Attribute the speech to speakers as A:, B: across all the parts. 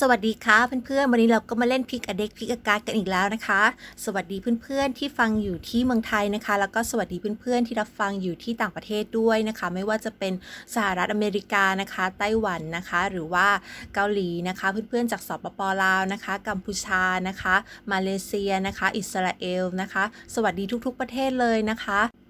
A: สวัสดีค่ะเพื่อนๆวันนี้เราก็มาเล่นพิกอเด็กพิกอการกันอีกแล้วนะคะ สวัสดีเพื่อนๆที่ฟังอยู่ที่เมืองไทยนะคะ แล้วก็สวัสดีเพื่อนๆที่รับฟังอยู่ที่ต่างประเทศด้วยนะคะ ไม่ว่าจะเป็นสหรัฐอเมริกานะคะ ไต้หวันนะคะ หรือว่าเกาหลีนะคะ เพื่อนๆจากสปปลาวนะคะ กัมพูชานะคะ มาเลเซียนะคะ อิสราเอลนะคะ สวัสดีทุกๆประเทศเลยนะคะ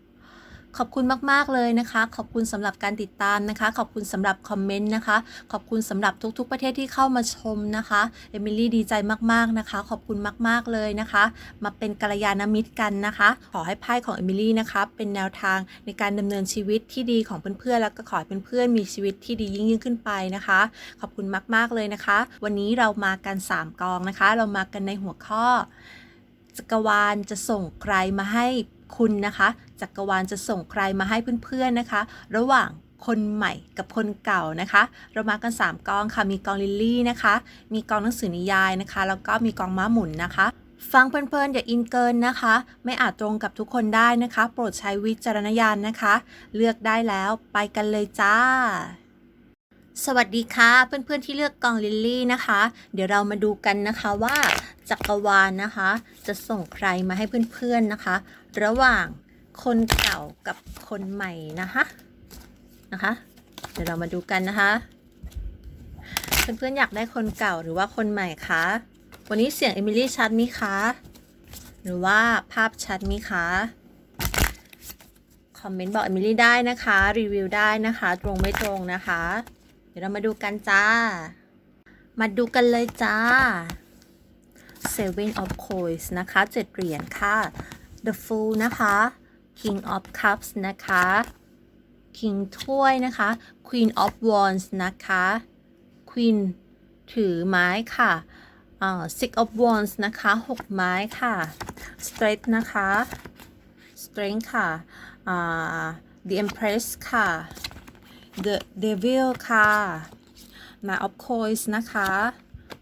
A: ขอบคุณมาก ๆ เลยนะคะ ขอบคุณสำหรับการติดตามนะคะ ขอบคุณสำหรับคอมเมนต์นะคะ ขอบคุณสำหรับทุก ๆ ประเทศที่เข้ามาชมนะคะเอมิลี่ดีใจมากๆนะคะ ขอบคุณมาก ๆ เลยนะคะ มาเป็นกัลยาณมิตรกันนะคะ ขอให้ไพ่ของเอมิลี่นะคะเป็นแนวทางในการดำเนินชีวิตที่ดีของเพื่อนๆแล้วก็ขอให้เพื่อนๆมีชีวิตที่ดียิ่งยิ่งขึ้นไปนะคะ ขอบคุณมาก ๆ เลยนะคะ วันนี้เรามากัน 3 กองนะคะ เรามากันในหัวข้อจักรวาลจะส่งใครมาให้ คุณนะคะจักรวาลจะส่งใครมาให้เพื่อนๆนะคะ ระหว่างคนใหม่กับคนเก่านะคะ เรามากัน 3กองค่ะมีกองลิลลี่นะคะ มีกองหนังสือนิยายนะคะ แล้วก็มีกองม้าหมุนนะคะฟังเพลินๆอย่าอินเกินนะคะ ไม่อาจตรงกับทุกคนได้นะคะ โปรดใช้วิจารณญาณนะคะ เลือกได้แล้วไปกันเลยจ้า สวัสดีค่ะ เพื่อนๆที่เลือกกองลิลลี่นะคะ เดี๋ยวเรามาดูกันนะคะว่าจักรวาลนะคะ จะส่งใครมาให้เพื่อนๆนะคะ ระหว่างคนเก่ากับคนใหม่นะคะนะคะ เดี๋ยวเรามาดูกันนะคะ เพื่อนๆอยากได้คนเก่าหรือว่าคนใหม่คะวันนี้เสียงเอมิลี่ชัดไหมคะหรือว่าภาพชัดไหมคะคอมเมนต์บอกเอมิลี่ได้นะคะ รีวิวได้นะคะ ตรงไม่ตรงนะคะ เดี๋ยวเรามาดูกันจ้า มาดูกันเลยจ้า Seven of Coins นะคะเจ็ดเหรียญค่ะ The Fool นะคะ King of Cups นะคะ King ถ้วยนะคะ Queen of Wands นะคะ Queen ถือไม้ค่ะ Six of Wands นะคะหกไม้ค่ะ Strength นะคะ Strength ค่ะ The Empress ค่ะ The Devil ค่ะ Nine of Coins นะคะ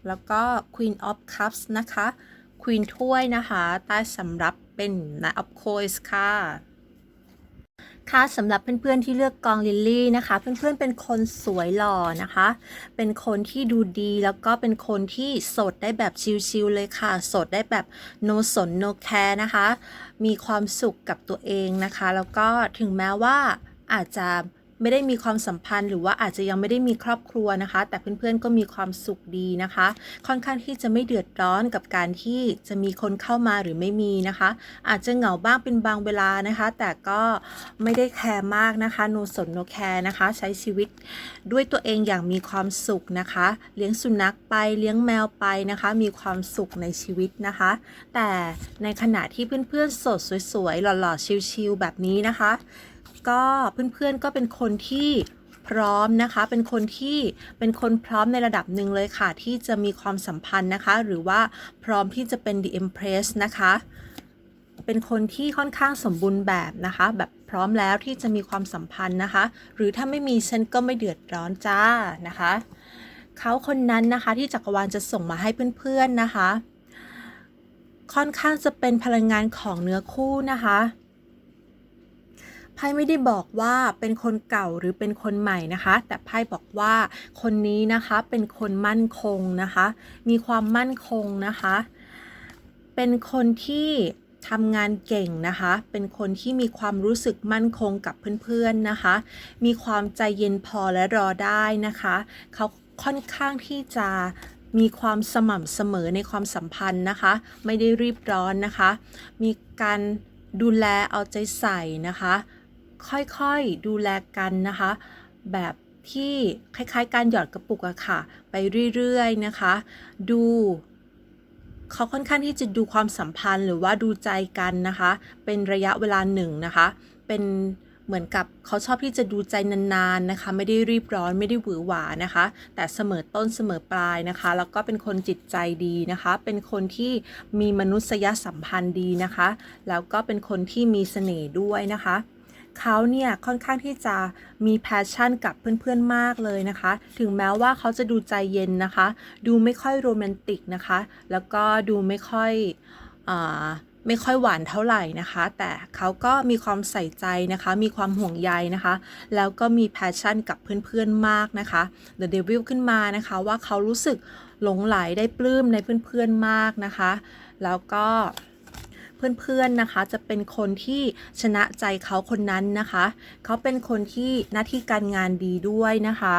A: แล้วก็ Queen of Cups นะคะ Queen ถ้วยนะคะ ใต้สำรับ เป็น Nine of Coins ค่ะค่ะสำหรับเพื่อนๆที่เลือกกองลิลลี่นะคะ เพื่อนๆเป็นคนสวยหล่อนะคะ เป็นคนที่ดูดีแล้วก็เป็นคนที่โสดได้แบบชิลๆเลยค่ะโสดได้แบบ no สน no care นะคะ มีความสุขกับตัวเองนะคะ แล้วก็ถึงแม้ว่าอาจจะ ไม่ได้มีความสัมพันธ์ หรือว่าอาจจะยังไม่ได้มีครอบครัวนะคะ แต่เพื่อนๆก็มีความสุขดีนะคะ ค่อนข้างที่จะไม่เดือดร้อนกับการที่จะมีคนเข้ามาหรือไม่มีนะคะ อาจจะเหงาบ้างเป็นบางเวลานะคะ แต่ก็ไม่ได้แคร์มากนะคะโนสนโนแคร์นะคะ ใช้ชีวิตด้วยตัวเองอย่างมีความสุขนะคะ เลี้ยงสุนัขไปเลี้ยงแมวไปนะคะ มีความสุขในชีวิตนะคะ แต่ในขณะที่เพื่อนๆสดสวยๆหล่อๆชิลๆแบบนี้นะคะ ก็เพื่อนๆก็เป็นคนที่พร้อมนะคะ เป็นคนที่เป็นคนพร้อมในระดับหนึ่งเลยค่ะ ที่จะมีความสัมพันธ์นะคะ หรือว่าพร้อมที่จะเป็น the empress นะคะ เป็นคนที่ค่อนข้างสมบูรณ์แบบนะคะ แบบพร้อมแล้วที่จะมีความสัมพันธ์นะคะ หรือถ้าไม่มีฉันก็ไม่เดือดร้อนจ้านะคะ เขาคนนั้นนะคะที่จักรวาลจะส่งมาให้เพื่อนๆนะคะ ค่อนข้างจะเป็นพลังงานของเนื้อคู่นะคะ ไพ่ไม่ได้บอกว่าเป็นคนเก่าหรือเป็นคนใหม่นะคะ แต่ไพ่บอกว่าคนนี้นะคะเป็นคนมั่นคงนะคะ มีความมั่นคงนะคะ เป็นคนที่ทำงานเก่งนะคะ เป็นคนที่มีความรู้สึกมั่นคงกับเพื่อนๆนะคะ มีความใจเย็นพอและรอได้นะคะ เขาค่อนข้างที่จะมีความสม่ำเสมอในความสัมพันธ์นะคะ ไม่ได้รีบร้อนนะคะ มีการดูแลเอาใจใส่นะคะ ค่อยๆดูแลกันนะคะ แบบที่คล้ายๆ การหยอดกระปุกอะค่ะ ไปเรื่อยๆนะคะ ดูเขาค่อนข้างที่จะดูความสัมพันธ์หรือว่าดูใจกันนะคะ เป็นระยะเวลาหนึ่งนะคะ เป็นเหมือนกับเขาชอบที่จะดูใจนานๆนะคะ ไม่ได้รีบร้อนไม่ได้หวือหวานะคะ แต่เสมอต้นเสมอปลายนะคะ แล้วก็เป็นคนจิตใจดีนะคะ เป็นคนที่มีมนุษยสัมพันธ์ดีนะคะ แล้วก็เป็นคนที่มีเสน่ห์ด้วยนะคะ เขาเนี่ยค่อนข้างที่จะมีแพชชั่นกับเพื่อนๆมากเลยนะคะ ถึงแม้ว่าเขาจะดูใจเย็นนะคะ ดูไม่ค่อยโรแมนติกนะคะ แล้วก็ดูไม่ค่อยอไม่ค่อยหวานเท่าไหร่นะคะ แต่เขาก็มีความใส่ใจนะคะ มีความห่วงใยนะคะ แล้วก็มีแพชชั่นกับเพื่อนๆมากนะคะ The Devil ขึ้นมานะคะว่าเขารู้สึกหลงไหลได้ปลื้มในเพื่อนๆมากนะคะ แล้วก็ เพื่อนๆนะคะ จะเป็นคนที่ชนะใจเขาคนนั้นนะคะ เขาเป็นคนที่หน้าที่การงานดีด้วยนะคะ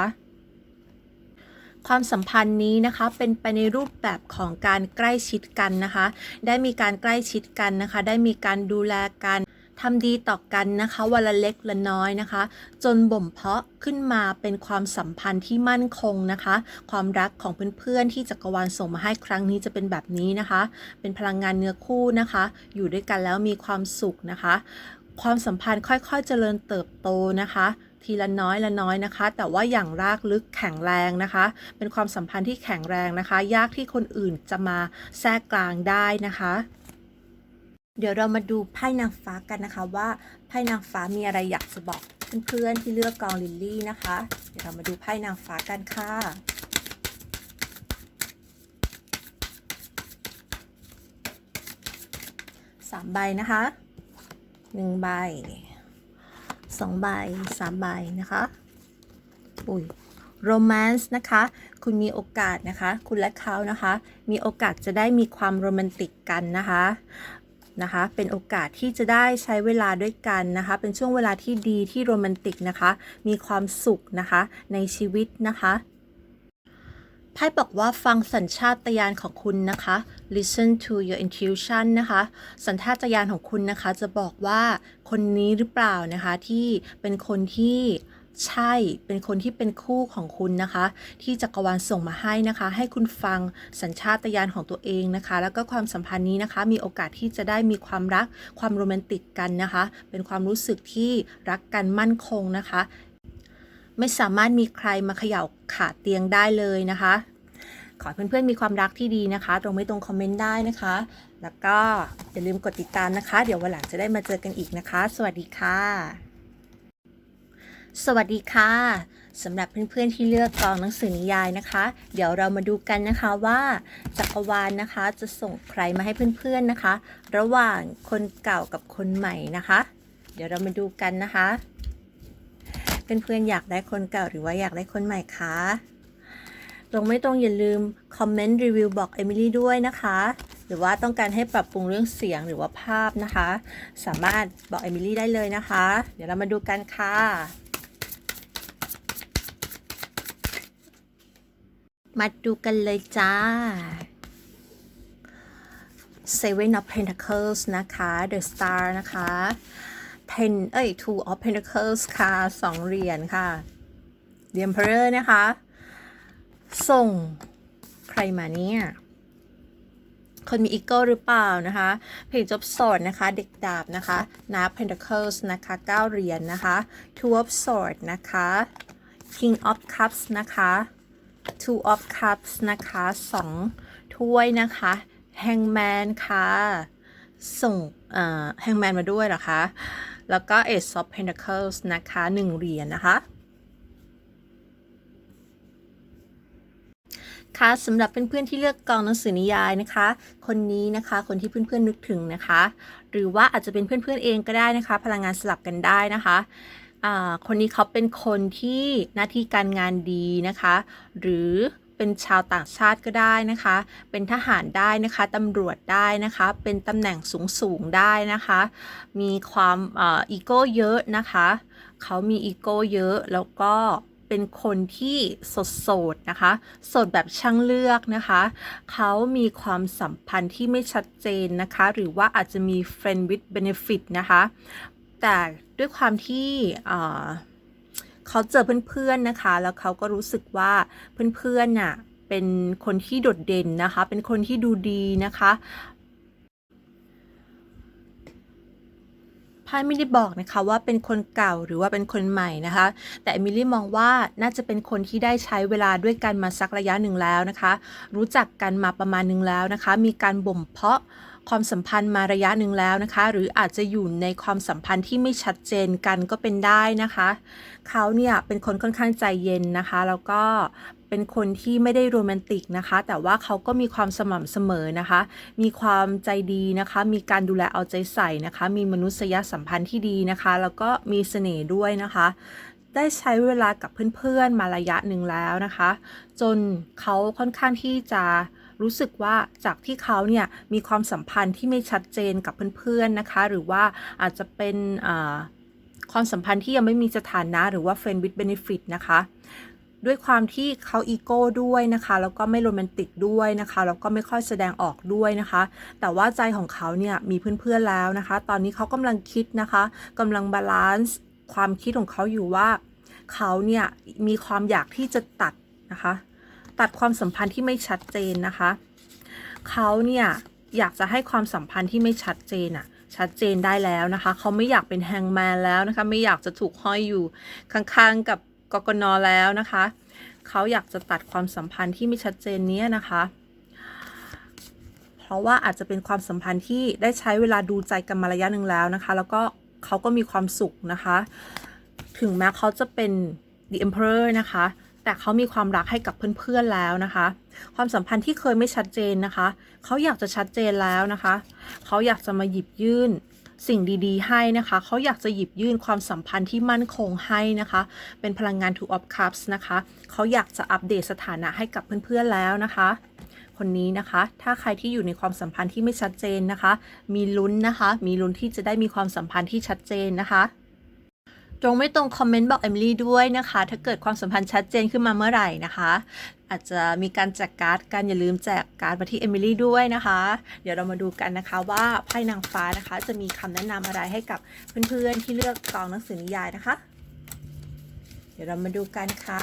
A: ความสัมพันธ์นี้นะคะเป็นไปในรูปแบบของการใกล้ชิดกันนะคะ ได้มีการใกล้ชิดกันนะคะ ได้มีการดูแลกัน ทำดีต่อกันนะคะวันละเล็กละน้อยนะคะ จนบ่มเพาะขึ้นมาเป็นความสัมพันธ์ที่มั่นคงนะคะ ความรักของเพื่อนๆที่จักรวาลส่งมาให้ครั้งนี้จะเป็นแบบนี้นะคะ เป็นพลังงานเนื้อคู่นะคะ อยู่ด้วยกันแล้วมีความสุขนะคะ ความสัมพันธ์ค่อยๆเจริญเติบโตนะคะทีละน้อยละน้อยนะคะ แต่ว่าอย่างรากลึกแข็งแรงนะคะ เป็นความสัมพันธ์ที่แข็งแรงนะคะ ยากที่คนอื่นจะมาแทรกกลางได้นะคะ เดี๋ยวเรามาดูไพ่นางฟ้ากันนะคะว่าไพ่นางฟ้ามีอะไรอยากจะบอกเพื่อนๆที่เลือกกองลิลลี่นะคะ เดี๋ยวเรามาดูไพ่นางฟ้ากันค่ะสามใบนะคะหนึ่งใบสองใบสามใบนะคะอุ้ยโรแมนต์นะคะ คุณมีโอกาสนะคะ คุณและเขานะคะ มีโอกาสจะได้มีความโรแมนติกกันนะคะ นะคะ เป็นโอกาสที่จะได้ใช้เวลาด้วยกันนะคะ เป็นช่วงเวลาที่ดีที่โรแมนติกนะคะ มีความสุขนะคะ ในชีวิตนะคะไพ่บอกว่าฟังสัญชาตญาณของคุณนะคะ listen to your intuition นะคะ สัญชาตญาณของคุณนะคะ จะบอกว่าคนนี้หรือเปล่านะคะที่เป็นคนที่ ใช่เป็นคนที่เป็นคู่ของคุณนะคะ ที่จักรวาลส่งมาให้นะคะ ให้คุณฟังสัญชาตญาณของตัวเองนะคะ แล้วก็ความสัมพันธ์นี้นะคะ มีโอกาสที่จะได้มีความรักความโรแมนติกกันนะคะ เป็นความรู้สึกที่รักกันมั่นคงนะคะ ไม่สามารถมีใครมาเขย่าขาเตียงได้เลยนะคะ ขอให้เพื่อนๆมีความรักที่ดีนะคะ ตรงไม่ตรงคอมเมนต์ได้นะคะ แล้วก็อย่าลืมกดติดตามนะคะ เดี๋ยววันหลังจะได้มาเจอกันอีกนะคะ สวัสดีค่ะ สวัสดีค่ะสำหรับเพื่อนๆที่เลือกกองหนังสือนิยายนะคะ เดี๋ยวเรามาดูกันนะคะว่าจักรวาลนะคะจะส่งใครมาให้เพื่อนๆนะคะ ระหว่างคนเก่ากับคนใหม่นะคะ เดี๋ยวเรามาดูกันนะคะ เพื่อนๆอยากได้คนเก่าหรือว่าอยากได้คนใหม่คะตรงไม่ตรงอย่าลืมคอมเมนต์รีวิวบอกเอมิลี่ด้วยนะคะหรือว่าต้องการให้ปรับปรุงเรื่องเสียงหรือว่าภาพนะคะ สามารถบอกเอมิลี่ได้เลยนะคะ เดี๋ยวเรามาดูกันค่ะ มาดูกันเลยจ้า Seven of Pentacles นะคะ The Star นะคะ Ten เอ้ย Two of Pentacles ค่ะสองเหรียญค่ะ The Emperor นะคะ ส่งใครมาเนี่ยคนมีอีโก้หรือเปล่านะคะ Page of Swords นะคะ เด็กดาบนะคะนา Pentacles นะคะ9เหรียญนนะคะ Two of Swords นะคะ King of Cups นะคะ Two of Cups นะคะ2ถ้วยนะคะ Hangman ค่ะ ส่งเอ่อ Hangman มาด้วยเหรอคะ แล้วก็ Ace of Pentacles นะคะ1เหรียญนะคะค่ะสำหรับเพื่อนๆที่เลือกกองหนังสือนิยายนะคะ คนนี้นะคะคนที่เพื่อนๆนึกถึงนะคะ หรือว่าอาจจะเป็นเพื่อนๆเองก็ได้นะคะ พลังงานสลับกันได้นะคะ คนนี้เขาเป็นคนที่หน้าที่การงานดีนะคะ หรือเป็นชาวต่างชาติก็ได้นะคะ เป็นทหารได้นะคะ ตำรวจได้นะคะ เป็นตำแหน่งสูงๆได้นะคะ มีความอีโก้เยอะนะคะ เขามีอีโก้เยอะ แล้วก็เป็นคนที่โสดโสดๆนะคะ โสดแบบช่างเลือกนะคะ เขามีความสัมพันธ์ที่ไม่ชัดเจนนะคะ หรือว่าอาจจะมี friend with benefit นะคะ แต่ ด้วยความที่เขาเจอเพื่อนๆนะคะ แล้วเขาก็รู้สึกว่าเพื่อนๆน่ะเป็นคนที่โดดเด่นนะคะ เป็นคนที่ดูดีนะคะไพ่ไม่ได้บอกนะคะว่าเป็นคนเก่าหรือว่าเป็นคนใหม่นะคะ แต่เอมิลี่มองว่าน่าจะเป็นคนที่ได้ใช้เวลาด้วยกันมาสักระยะหนึ่งแล้วนะคะ รู้จักกันมาประมาณหนึ่งแล้วนะคะ มีการบ่มเพาะ ความสัมพันธ์มาระยะหนึ่งแล้วนะคะ หรืออาจจะอยู่ในความสัมพันธ์ที่ไม่ชัดเจนกันก็เป็นได้นะคะ เขาเนี่ยเป็นคนค่อนข้างใจเย็นนะคะ แล้วก็เป็นคนที่ไม่ได้โรแมนติกนะคะ แต่ว่าเขาก็มีความสม่ำเสมอนะคะ มีความใจดีนะคะ มีการดูแลเอาใจใส่นะคะ มีมนุษยสัมพันธ์ที่ดีนะคะ แล้วก็มีเสน่ห์ด้วยนะคะ ได้ใช้เวลากับเพื่อนๆมาระยะหนึ่งแล้วนะคะ จนเขาค่อนข้างที่จะ รู้สึกว่าจากที่เขาเนี่ยมีความสัมพันธ์ที่ไม่ชัดเจนกับเพื่อนๆนะคะ หรือว่าอาจจะเป็นความสัมพันธ์ที่ยังไม่มีสถานะหรือว่า friend with benefit นะคะด้วยความที่เขาอีโก้ด้วยนะคะ แล้วก็ไม่โรแมนติกด้วยนะคะ แล้วก็ไม่ค่อยแสดงออกด้วยนะคะ แต่ว่าใจของเขาเนี่ยมีเพื่อนๆแล้วนะคะ ตอนนี้เขากำลังคิดนะคะกำลังบาลานซ์ความคิดของเขาอยู่ว่า เขาเนี่ยมีความอยากที่จะตัดนะคะ ตัดความสัมพันธ์ที่ไม่ชัดเจนนะคะเขาเนี่ยอยากจะให้ความสัมพันธ์ที่ไม่ชัดเจนอะชัดเจนได้แล้วนะคะเขาไม่อยากเป็นแฮงแมนแล้วนะคะไม่อยากจะถูกห้อยอยู่ข้างๆกับกกนแล้วนะคะเขาอยากจะตัดความสัมพันธ์ที่ไม่ชัดเจนเนี้ยนะคะ เพราะว่าอาจจะเป็นความสัมพันธ์ที่ได้ใช้เวลาดูใจกันมาระยะหนึ่งแล้วนะคะ แล้วก็เขาก็มีความสุขนะคะ ถึงแม้เขาจะเป็น the emperor นะคะ แต่เขามีความรักให้กับเพื่อนๆแล้วนะคะ ความสัมพันธ์ที่เคยไม่ชัดเจนนะคะ เขาอยากจะชัดเจนแล้วนะคะ เขาอยากจะมาหยิบยื่นสิ่งดีๆ ให้นะคะ เขาอยากจะหยิบยื่นความสัมพันธ์ที่มั่นคงให้นะคะ เป็นพลังงาน two of cups นะคะ เขาอยากจะอัปเดตสถานะให้กับเพื่อนๆแล้วนะคะ คนนี้นะคะ ถ้าใครที่อยู่ในความสัมพันธ์ที่ไม่ชัดเจนนะคะ มีลุ้นนะคะ มีลุ้นที่จะได้มีความสัมพันธ์ที่ชัดเจนนะคะ ตรงไม่ตรงคอมเมนต์บอกเอมิลี่ด้วยนะคะ ถ้าเกิดความสัมพันธ์ชัดเจนขึ้นมาเมื่อไหร่นะคะ อาจจะมีการแจกการ์ดกันอย่าลืมแจกการ์ดมาที่เอมิลี่ด้วยนะคะ เดี๋ยวเรามาดูกันนะคะว่าไพ่นางฟ้านะคะ จะมีคำแนะนำอะไรให้กับเพื่อนๆที่เลือกกองหนังสือนิยายนะคะ เดี๋ยวเรามาดูกันค่ะ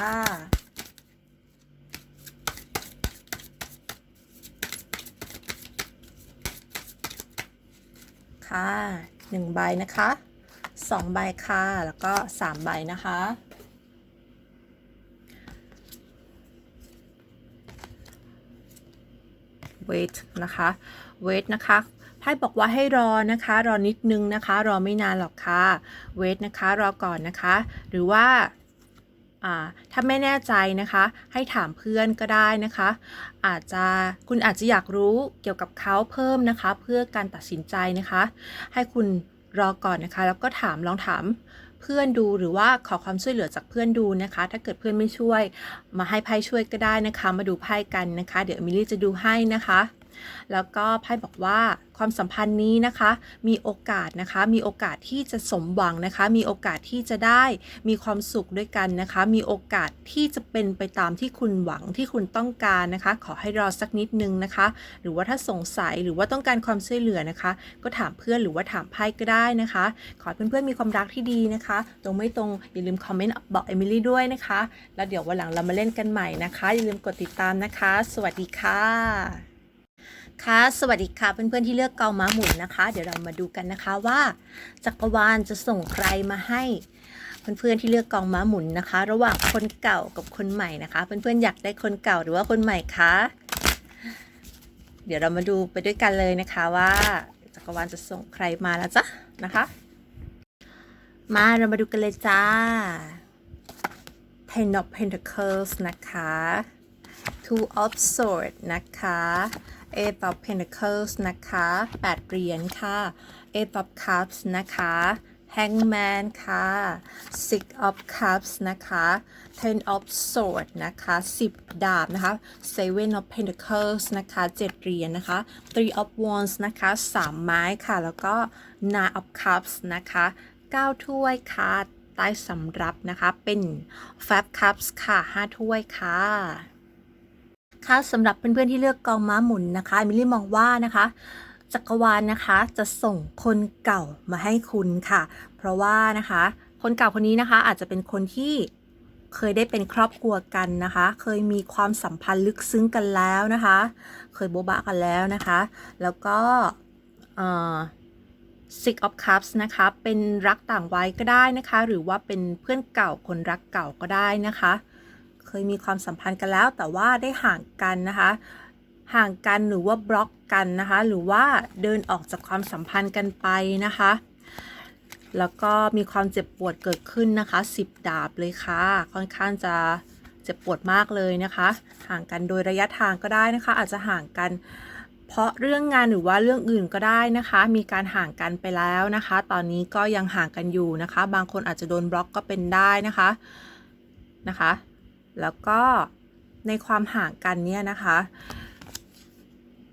A: ค่ะหนึ่งใบนะคะ สองใบค่ะ แล้วก็สามใบนะคะ wait นะคะ wait นะคะไพ่บอกว่าให้รอนะคะ รอนิดนึงนะคะ รอไม่นานหรอกค่ะ wait นะคะ รอก่อนนะคะ หรือว่าถ้าไม่แน่ใจนะคะ ให้ถามเพื่อนก็ได้นะคะ อาจจะคุณอาจจะอยากรู้เกี่ยวกับเขาเพิ่มนะคะ เพื่อการตัดสินใจนะคะ ให้คุณ รอก่อนนะคะ แล้วก็ถามลองถามเพื่อนดูหรือว่าขอความช่วยเหลือจากเพื่อนดูนะคะ ถ้าเกิดเพื่อนไม่ช่วย มาให้ไพ่ช่วยก็ได้นะคะ มาดูไพ่กันนะคะ เดี๋ยวมิลี่จะดูให้นะคะ แล้วก็ไพ่บอกว่าความสัมพันธ์นี้นะคะ มีโอกาสนะคะ มีโอกาสที่จะสมหวังนะคะ มีโอกาสที่จะได้มีความสุขด้วยกันนะคะ มีโอกาสที่จะเป็นไปตามที่คุณหวังที่คุณต้องการนะคะ ขอให้รอสักนิดนึงนะคะ หรือว่าถ้าสงสัยหรือว่าต้องการความช่วยเหลือนะคะ ก็ถามเพื่อนหรือว่าถามไพ่ก็ได้นะคะ ขอให้เพื่อนๆมีความรักที่ดีนะคะ ตรงไม่ตรงอย่าลืมคอมเมนต์บอกเอมิลี่ด้วยนะคะ แล้วเดี๋ยววันหลังเรามาเล่นกันใหม่นะคะ อย่าลืมกดติดตามนะคะ สวัสดีค่ะ ค่ะสวัสดีค่ะเพื่อนๆที่เลือกเกาม้าหมุนนะคะ เดี๋ยวเรามาดูกันนะคะว่า จักรวาลจะส่งใครมาให้เพื่อนๆที่เลือกกองม้าหมุนนะคะ ระหว่างคนเก่ากับคนใหม่นะคะ เพื่อนๆอยากได้คนเก่าหรือว่าคนใหม่คะเดี๋ยวเรามาดูไปด้วยกันเลยนะคะว่า จักรวาลจะส่งใครมาแล้วจ้ะนะคะ มาเรามาดูกันเลยจ้า Ten of Pentacles นะคะ Two of Swords นะคะ Eight of Pentacles นะคะ 8 เหรียญค่ะ Eight of Cups นะคะ Hangman ค่ะ Six of Cups นะคะ Ten of Swords นะคะ 10 ดาบนะคะ Seven of Pentacles นะคะ 7 เหรียญนะคะ Three of Wands นะคะ 3 ไม้ค่ะ แล้วก็ Nine of Cups นะคะ 9 ถ้วยค่ะใต้สำรับนะคะ เป็น Fab Cups ค่ะ 5 ถ้วยค่ะ คะสำหรับเพื่อนๆที่เลือกกองม้าหมุนนะคะมิลลี่มองว่านะคะจักรวาลนะคะจะส่งคนเก่ามาให้คุณค่ะ เพราะว่านะคะ คนเก่าคนนี้นะคะ อาจจะเป็นคนที่เคยได้เป็นครอบครัวกันนะคะ เคยมีความสัมพันธ์ลึกซึ้งกันแล้วนะคะ เคยโบบะกันแล้วนะคะ แล้วก็เอ่อ Six of Cups นะคะ เป็นรักต่างวัยก็ได้นะคะ หรือว่าเป็นเพื่อนเก่าคนรักเก่าก็ได้นะคะ เคยมีความสัมพันธ์กันแล้ว แต่ว่าได้ห่างกันนะคะ ห่างกันหรือว่าบล็อกกันนะคะ หรือว่าเดินออกจากความสัมพันธ์กันไปนะคะ แล้วก็มีความเจ็บปวดเกิดขึ้นนะคะ 10 ดาบเลยค่ะ ค่อนข้างจะเจ็บปวดมากเลยนะคะ ห่างกันโดยระยะทางก็ได้นะคะ อาจจะห่างกัน เพราะเรื่องงานหรือว่าเรื่องอื่นก็ได้นะคะ มีการห่างกันไปแล้วนะคะ ตอนนี้ก็ยังห่างกันอยู่นะคะ บางคนอาจจะโดนบล็อกก็เป็นได้นะคะนะคะ แล้วก็ในความห่างกันเนี่ยนะคะ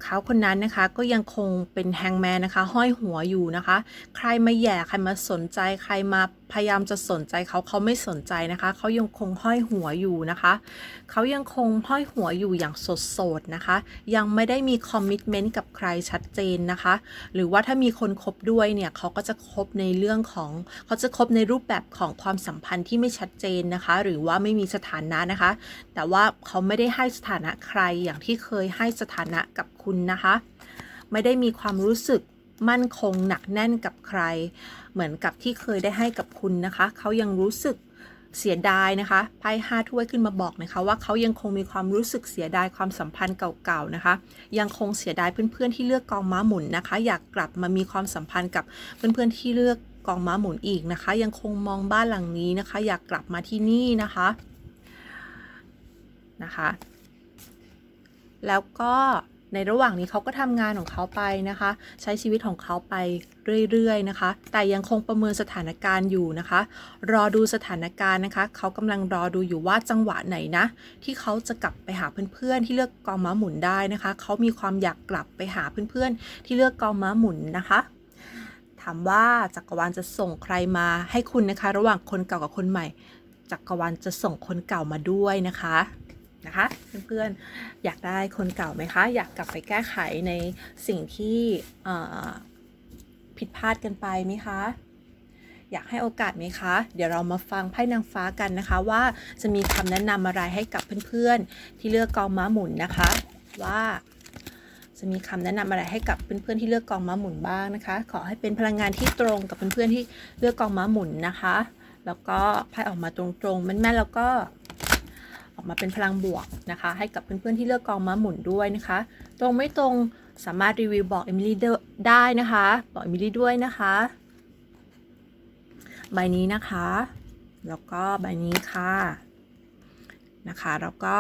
A: เขาคนนั้นนะคะก็ยังคงเป็นแฮงแมนนะคะ ห้อยหัวอยู่นะคะ ใครมาแย่ใครมาสนใจใครมา พยายามจะสนใจเขาเขาไม่สนใจนะคะ เขายังคงห้อยหัวอยู่นะคะ เขายังคงห้อยหัวอยู่อย่างสดๆนะคะ ยังไม่ได้มีคอมมิชเมนต์กับใครชัดเจนนะคะ หรือว่าถ้ามีคนคบด้วยเนี่ยเขาก็จะคบในเรื่องของเขาจะคบในรูปแบบของความสัมพันธ์ที่ไม่ชัดเจนนะคะ หรือว่าไม่มีสถานะนะคะ แต่ว่าเขาไม่ได้ให้สถานะใครอย่างที่เคยให้สถานะกับคุณนะคะ ไม่ได้มีความรู้สึก มั่นคงหนักแน่นกับใคร เหมือนกับที่เคยได้ให้กับคุณนะคะ เขายังรู้สึกเสียดายนะคะไพ่ห้าถ้วยขึ้นมาบอกนะคะ ว่าเขายังคงมีความรู้สึกเสียดายความสัมพันธ์เก่าๆนะคะ ยังคงเสียดายเพื่อนๆที่เลือกกองม้าหมุนนะคะ อยากกลับมามีความสัมพันธ์กับเพื่อนๆที่เลือกกองม้าหมุนอีกนะคะ ยังคงมองบ้านหลังนี้นะคะ อยากกลับมาที่นี่นะคะนะคะ แล้วก็ ในระหว่างนี้เขาก็ทำงานของเขาไปนะคะ ใช้ชีวิตของเขาไปเรื่อยๆนะคะ แต่ยังคงประเมินสถานการณ์อยู่นะคะ รอดูสถานการณ์นะคะเขากำลังรอดูอยู่ว่าจังหวะไหนนะที่เขาจะกลับไปหาเพื่อนๆ ที่เลือกกองม้าหมุนได้นะคะเขามีความอยากกลับไปหาเพื่อนๆ ที่เลือกกองม้าหมุนนะคะถามว่าจักรวาลจะส่งใครมาให้คุณนะคะ ระหว่างคนเก่ากับคนใหม่ จักรวาลจะส่งคนเก่ามาด้วยนะคะ นะคะเพื่อนๆอยากได้คนเก่าไหมคะ อยากกลับไปแก้ไขในสิ่งที่ผิดพลาดกันไปไหมคะอยากให้โอกาสไหมคะ เดี๋ยวเรามาฟังไพ่นางฟ้ากันนะคะ ว่าจะมีคำแนะนำอะไรให้กับเพื่อนๆ ที่เลือกกองม้าหมุนนะคะ ว่าจะมีคำแนะนำอะไรให้กับเพื่อนๆที่เลือกกองม้าหมุนบ้างนะคะ ขอให้เป็นพลังงานที่ตรงกับเพื่อนๆที่เลือกกองม้าหมุนนะคะ แล้วก็ไพ่ออกมาตรงๆแม่นๆแล้วก็ ออกมาเป็นพลังบวกนะคะ ให้กับเพื่อนๆที่เลือกกองม้าหมุนด้วยนะคะ ตรงไม่ตรงสามารถรีวิวบอกเอมิลี่ได้นะคะ บอกเอมิลี่ด้วยนะคะ ใบนี้นะคะ แล้วก็ใบนี้ค่ะนะคะ แล้วก็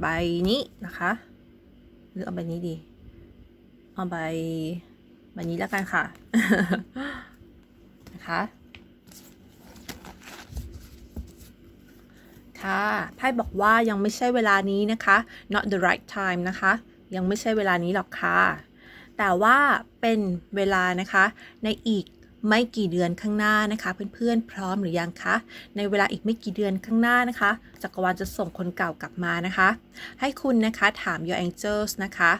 A: ใบนี้นะคะหรือเอาใบนี้ดี เอาใบใบนี้แล้วกันค่ะนะคะ ค่ะไพ่บอกว่ายังไม่ใช่เวลานี้นะคะ not the right time นะคะ ยังไม่ใช่เวลานี้หรอกค่ะ แต่ว่าเป็นเวลานะคะ ในอีกไม่กี่เดือนข้างหน้านะคะ เพื่อนๆพร้อมหรือยังคะ ในเวลาอีกไม่กี่เดือนข้างหน้านะคะจักรวาลจะส่งคนเก่ากลับมานะคะ ให้คุณนะคะถาม your angels นะคะ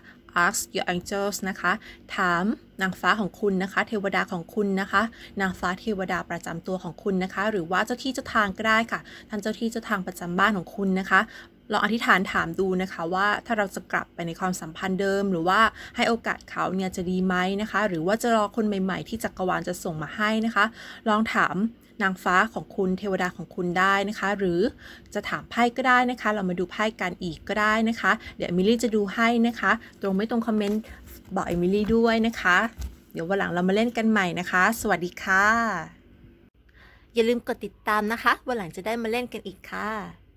A: ask your angels นะคะ ถามนางฟ้าของคุณนะคะ เทวดาของคุณนะคะ นางฟ้าเทวดาประจำตัวของคุณนะคะ หรือว่าเจ้าที่เจ้าทางก็ได้ค่ะ ท่านเจ้าที่เจ้าทางประจำบ้านของคุณนะคะลองอธิษฐานถามดูนะคะว่าถ้าเราจะกลับไปในความสัมพันธ์เดิม หรือว่าให้โอกาสเขาเนี่ยจะดีไหมนะคะ หรือว่าจะรอคนใหม่ ๆ ที่จักรวาลจะส่งมาให้นะคะ ลองถาม นางฟ้าของคุณเทวดาของคุณได้นะคะ หรือจะถามไพ่ก็ได้นะคะ เรามาดูไพ่กันอีกก็ได้นะคะ เดี๋ยวเอมิลี่จะดูให้นะคะ ตรงไม่ตรงคอมเมนต์บอกเอมิลี่ด้วยนะคะ เดี๋ยววันหลังเรามาเล่นกันใหม่นะคะ สวัสดีค่ะ อย่าลืมกดติดตามนะคะ วันหลังจะได้มาเล่นกันอีกค่ะ